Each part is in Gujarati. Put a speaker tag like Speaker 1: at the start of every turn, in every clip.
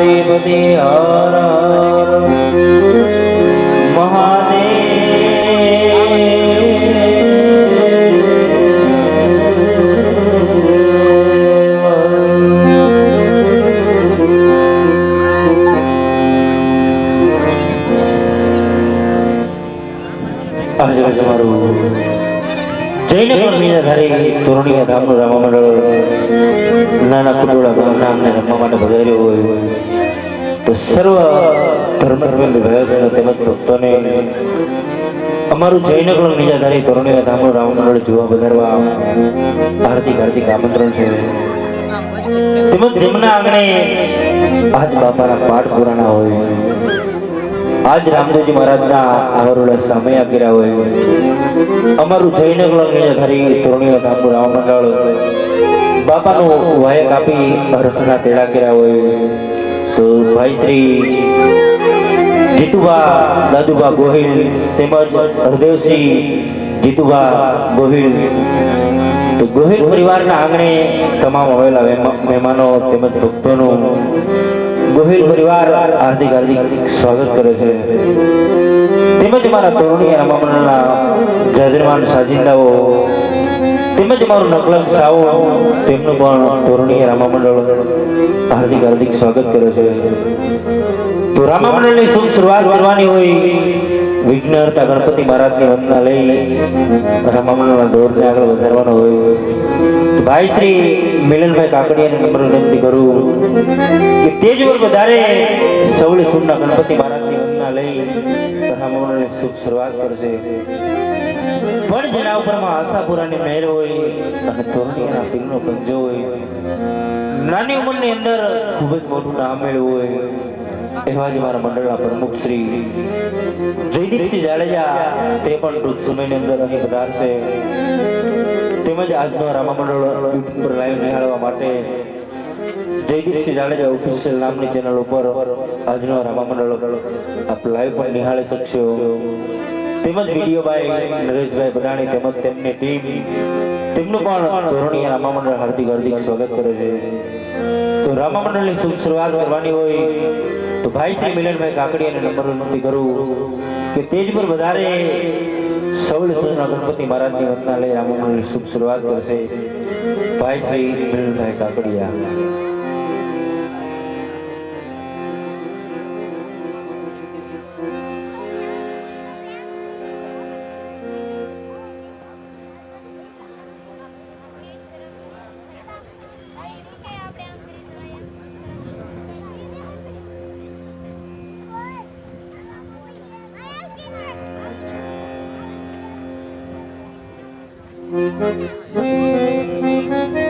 Speaker 1: દેવ હર સર્વ ધર્મધર્મેન્દ્ર ભાઈઓ તેમજ ભક્તોને અમારું જયનગર નિજાધારી ધારી તોરણીયા ધામનું રામ જોવા વધારવા હાર્દિક હાર્દિક આમંત્રણ છે તેમજ જેમના આંગણે આજ બાપાના પાઠ પુરાણા હોય આજ રામદેવજી મહારાજના આવરોડા સમય કર્યા હોય અમારું જયનગર નિજાધારી તોરણીય ધામનું રામ મંડળ બાપાનું વાયક આપી રથના તેડા કર્યા હોય તો ભાઈ શ્રી જીતુભા દાદુભા ગોહિલ તેમજ હરદેવસિંહ જીતુભા ગોહિલ. તો ગોહિલ પરિવારના આંગણે તમામ આવેલા મહેમાનો તેમજ ભક્તોનું ગોહિલ પરિવાર હાર્દિક હાર્દિક સ્વાગત કરે છે. તેમજ મારા તરુણી રમામણના જાજરમાન સાજિંદાઓ તેમજ મારું નકલંક સાવો તેમનું પણ તોરણીય રામામંડળ હાર્દિક હાર્દિક સ્વાગત કરે છે. તો રામામંડળની શુભ શરૂઆત કરવાની હોય, વિઘ્નહર્તા ગણપતિ મહારાજની વંદના લઈ રામામંડળના દોરને આગળ વધારવાનો હોય. ભાઈ શ્રી મિલનભાઈ કાકડિયાને નમ્ર વિનંતી કરું કે તેજ પર વધારે સૌલે સુરના ગણપતિ મહારાજની વંદના લઈ રામામંડળની શુભ શરૂઆત કરશે પણ જેના ઉપરમાં આશાપુરાની મહેર હોય અને તોરણીયાના પીરનો પંજો હોય. નાની ઉંમરની અંદર ખૂબ જ મોટું નામ મેળવ્યું હોય. એવા જ મારા મંડળના પ્રમુખ શ્રી જયદીપસિંહ જાડેજા, તે પણ ટૂંક સમયની અંદર અહીં પધારશે તેમજ આજનો રામા મંડળ યુટ્યુબ પર લાઈવ નિહાળવા માટે જયદીપસિંહ જાડેજા ઓફિશિયલ નામની ચેનલ ઉપર આજનો રામા આપ લાઈવ પણ નિહાળી શકશો. તેમજ વીડિયો ભાઈ નરેશભાઈ બડાણી તેમજ તેમની ટીમ તેમનું પણ ધોરણીય રામા હાર્દિક હાર્દિક સ્વાગત કરે છે. તો રામા મંડળની શુભ શરૂઆત કરવાની હોય તો ભાઈ શ્રી મિલનભાઈ કાકડિયાને નંબર વિનંતી કરું કે તેજ પર વધારે સૌ ગણપતિ મહારાજની વંદના લઈ રામા મંડળની શુભ શરૂઆત કરશે. ભાઈ શ્રી મિલનભાઈ કાકડિયા. Thank you.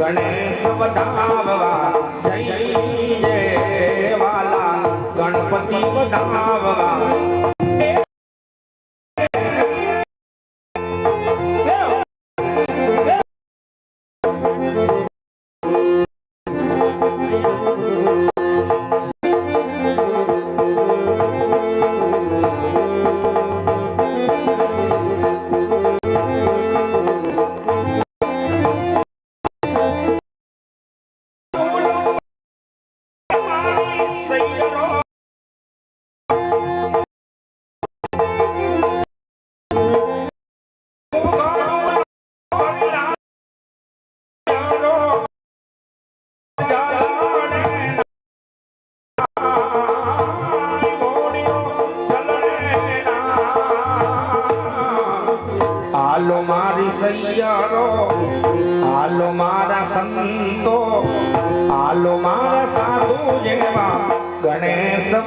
Speaker 2: ગણેશ વધાવવા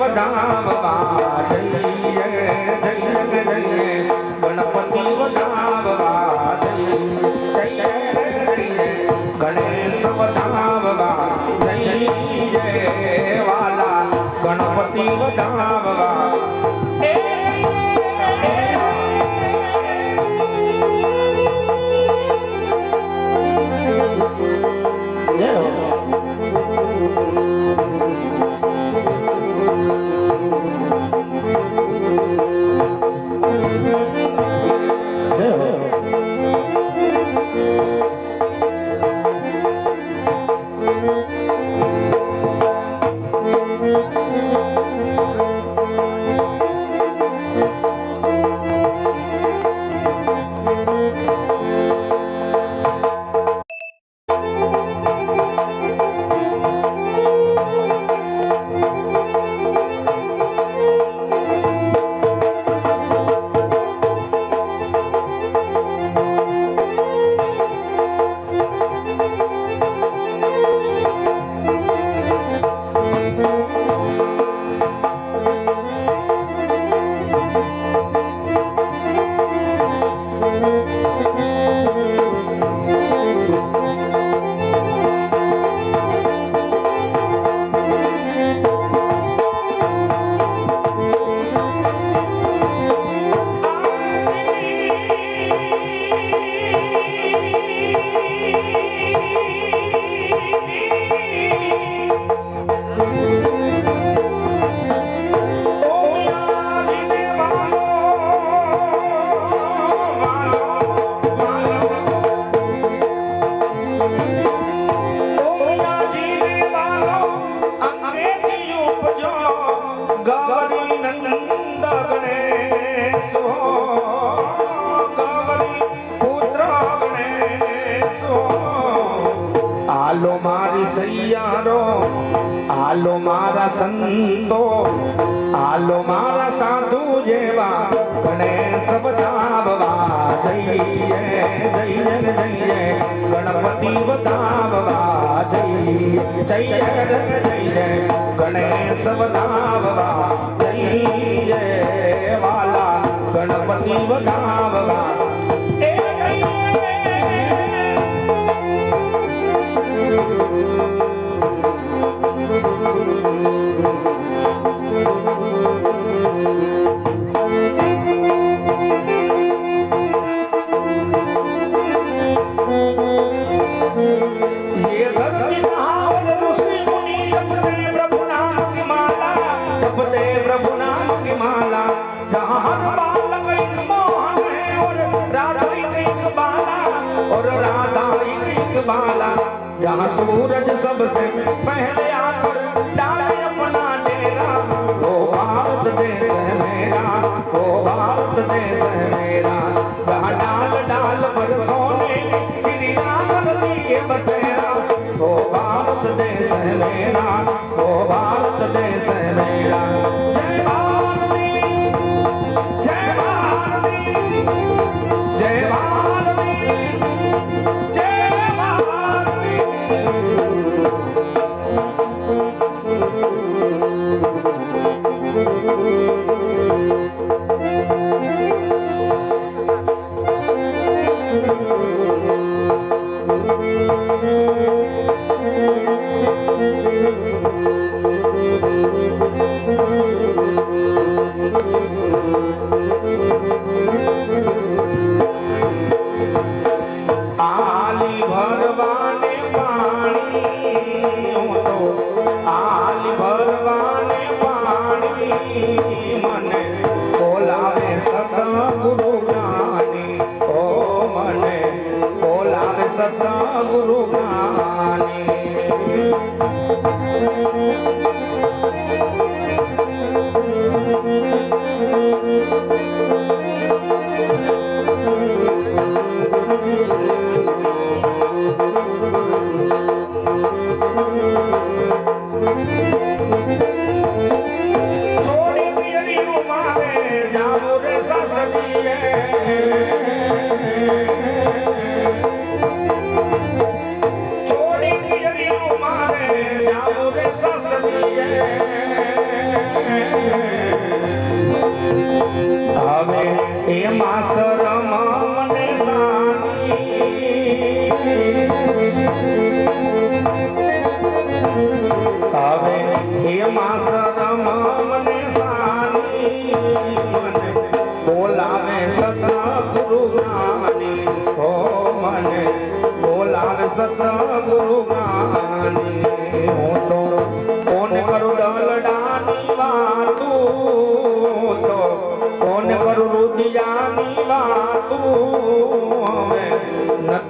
Speaker 2: ગણેશ વધાવવા જઈએ જઈએ જઈએ ગણપતિ વધાવવા જઈએ જઈએ જઈએ ગણેશ વધાવવા જઈએ વાલા ગણપતિ એ આલો મારી સૈયારો આલો મારા સંતો આલો મારા સાધુ જેવા ગણેશ બતાવવા જઈએ જઈએ જઈએ ગણપતિ બતાવવા જઈએ જઈએ જઈએ ગણેશ બતાવવા જઈએ વાલા ગણપતિ બતાવવા Música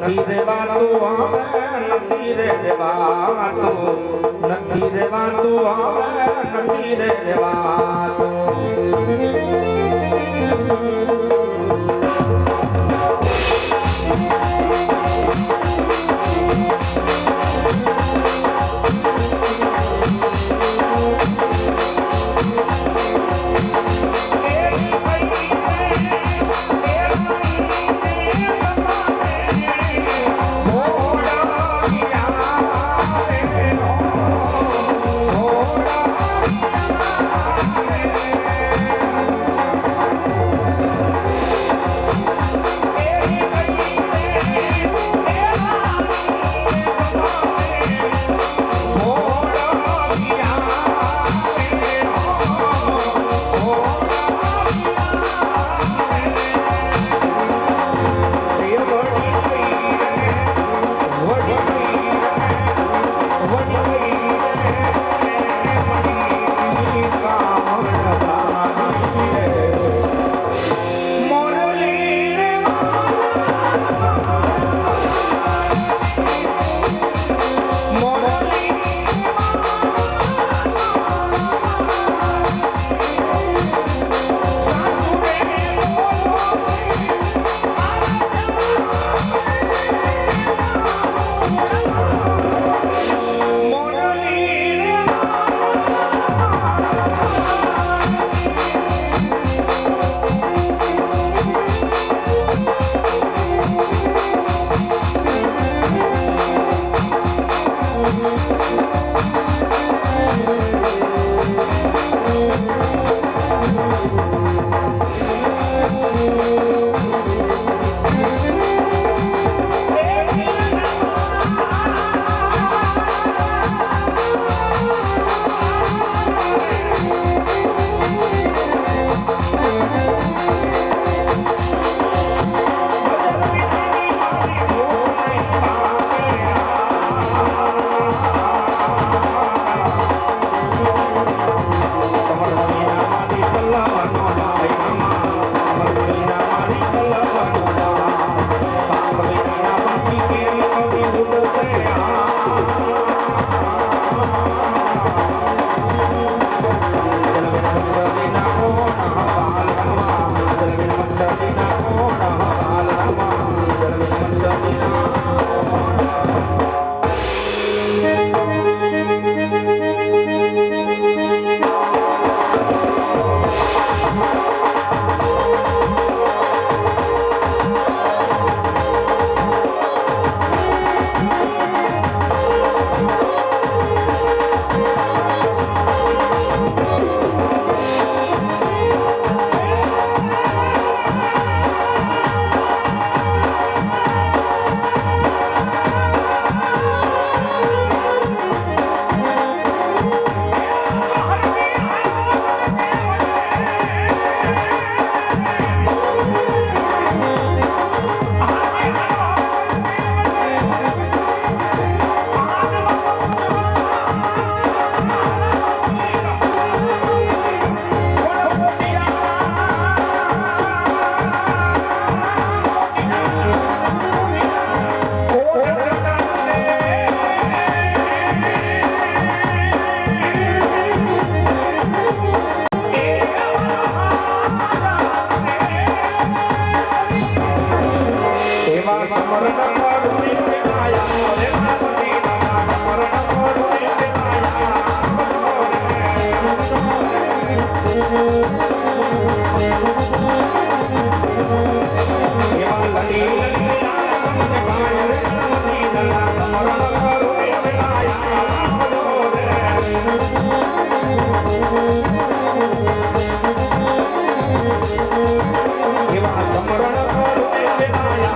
Speaker 2: નથી રેવાતું હવે નથી રે રેવાતું નથી રેવાતું હવે નથી રે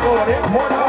Speaker 2: go in. Horn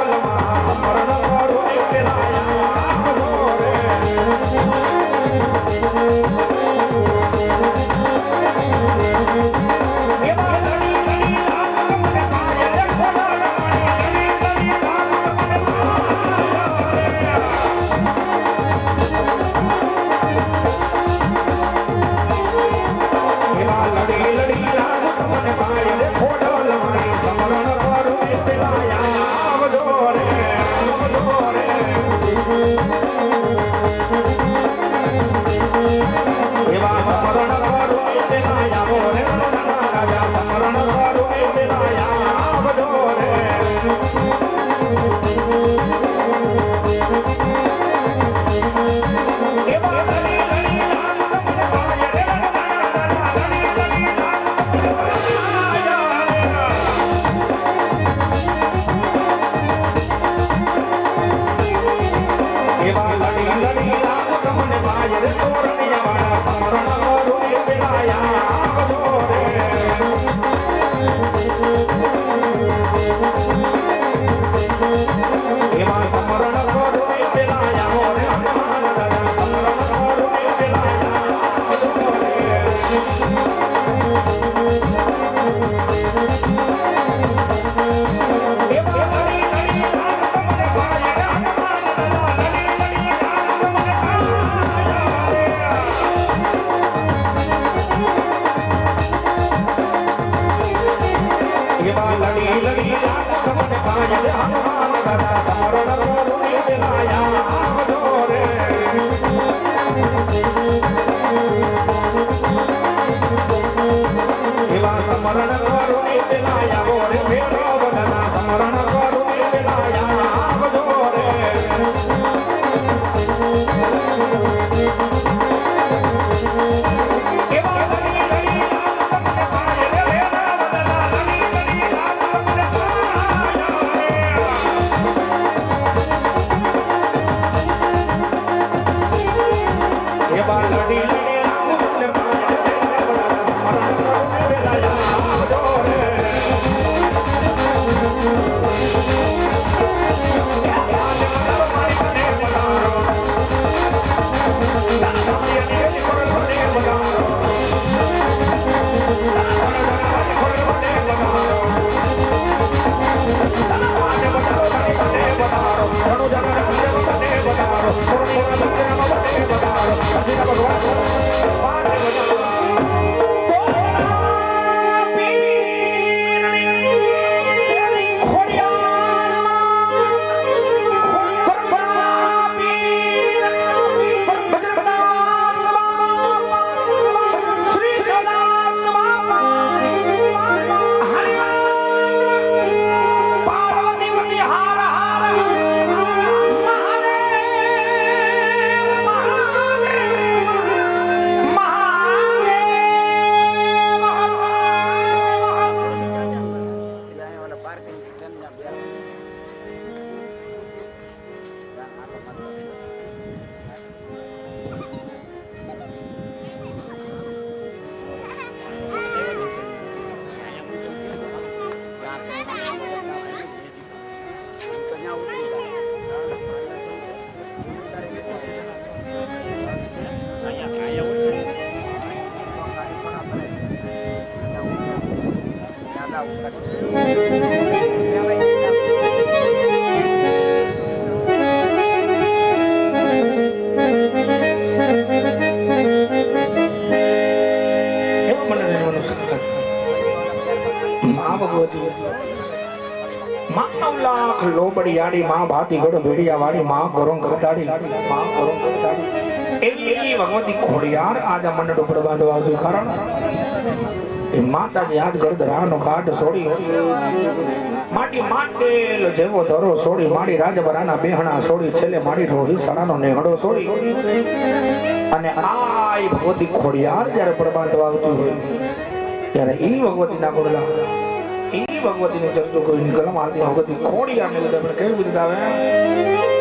Speaker 2: આંખ લોબડી આડી માં, ભાતી ગળો ભેડિયા વાળી માં, ગોરંગ કરતાડી માં, ગોરંગ કરતાડી એવી ભગવતી ખોડિયાર આજ મંડળ ઉપર બાંધવા આવતું કારણ એ માતાજી હાથ ગળદરાનો કાઢ છોડી માટી માટેલ જેવો ધરો છોડી માડી રાજબરાના બેહણા છોડી છેલ્લે માડી રોહી સણાનો નેહડો છોડી અને આય ભગવતી ખોડિયાર જ્યારે પ્રબાંધવા આવતું હોય, ત્યારે એ ભગવતીના ગોડલા ભગવતીને ચરતો કોઈ ની કલમ હાથમાં વખત ખોડી આમેલું તમે કેવી બધી આવે